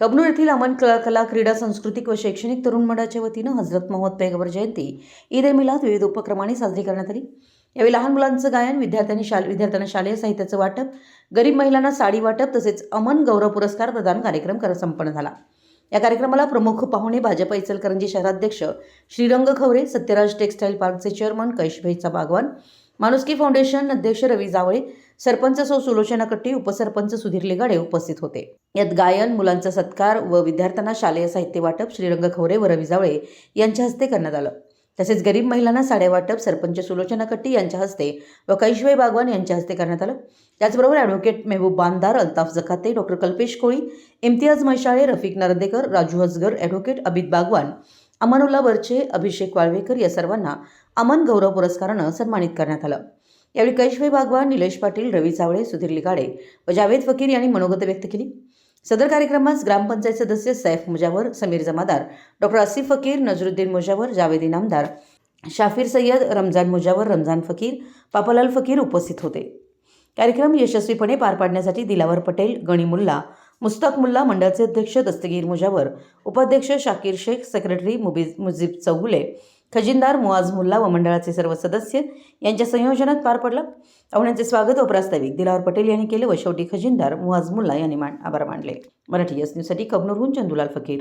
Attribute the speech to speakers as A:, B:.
A: कबनूर येथील अमन कला कला क्रीडा सांस्कृतिक व शैक्षणिक तरुण मंडळाच्या वतीनं हजरत मोहम्मद पैगंबर जयंती ईद ए मिलाद विविध उपक्रमांनी साजरी करण्यात आली. यावेळी लहान मुलांचं गायन विद्यार्थ्यांनी शाल विद्यार्थ्यांना शालेय साहित्याचं वाटप गरीब महिलांना साडी वाटप तसेच अमन गौरव पुरस्कार प्रदान कार्यक्रम कर संपन्न झाला. या कार्यक्रमाला प्रमुख पाहुणे भाजप इचलकरंजी शहराध्यक्ष श्रीरंग खवरे सत्यराज टेक्स्टाईल पार्कचे चेअरमन कैशभाईचा बागवान माणुसकी फाउंडेशन अध्यक्ष रवी जावळे सरपंच सौ सुलोचना कट्टी उपसरपंच सुधीर लिगाडे उपस्थित होते. यात गायन मुलांचा सत्कार व विद्यार्थ्यांना शालेय साहित्य वाटप श्रीरंग खवरे व रवी जावळे यांच्या हस्ते करण्यात आलं. तसेच गरीब महिलांना साड्या वाटप सरपंच सुलोचना कट्टी यांच्या हस्ते व कैशबाई बागवान यांच्या हस्ते करण्यात आलं. त्याचबरोबर advocate Mehboob Bandar Altaf Jakhate doctor Kalpesh Koli Imtiyaz Maishale Rafiq Nardekar Raju Hasgar advocate Abit Bagwan Amanulla Varche Abhishek Walvekar या सर्वांना अमन गौरव पुरस्कारानं सन्मानित करण्यात आलं. यावेळी कैशभाई बागवान निलेश पाटील रवी चावळे सुधीर लिगाडे व जावेद फकीर यांनी मनोगत व्यक्त केली. सदर कार्यक्रमास ग्रामपंचायत सदस्य सैफ मुजावर समीर जमादार डॉक्टर आसिफ फकीर नजरुद्दीन मुजावर जावेद इनामदार शाफिर सय्यद रमजान मुजावर रमजान फकीर पापालाल फकीर उपस्थित होते. कार्यक्रम यशस्वीपणे पार पाडण्यासाठी दिलावर पटेल गणी मुल्ला मुस्ताक मुल्ला मंडळाचे अध्यक्ष दस्तगीर मुजावर उपाध्यक्ष शाकीर शेख सेक्रेटरी मुबीज मुजीब चौगुले खजिनदार मुआज मुल्ला व मंडळाचे सर्व सदस्य यांच्या संयोजनात पार पडला. पाहुण्यांचे स्वागत व प्रास्ताविक. दिलावर पटेल यांनी केले व शेवटी खजिनदार मुआज मुल्ला यांनी मान आभार मानले. मराठी एस न्यूजसाठी कबनूरहून चंदुलाल फकीर.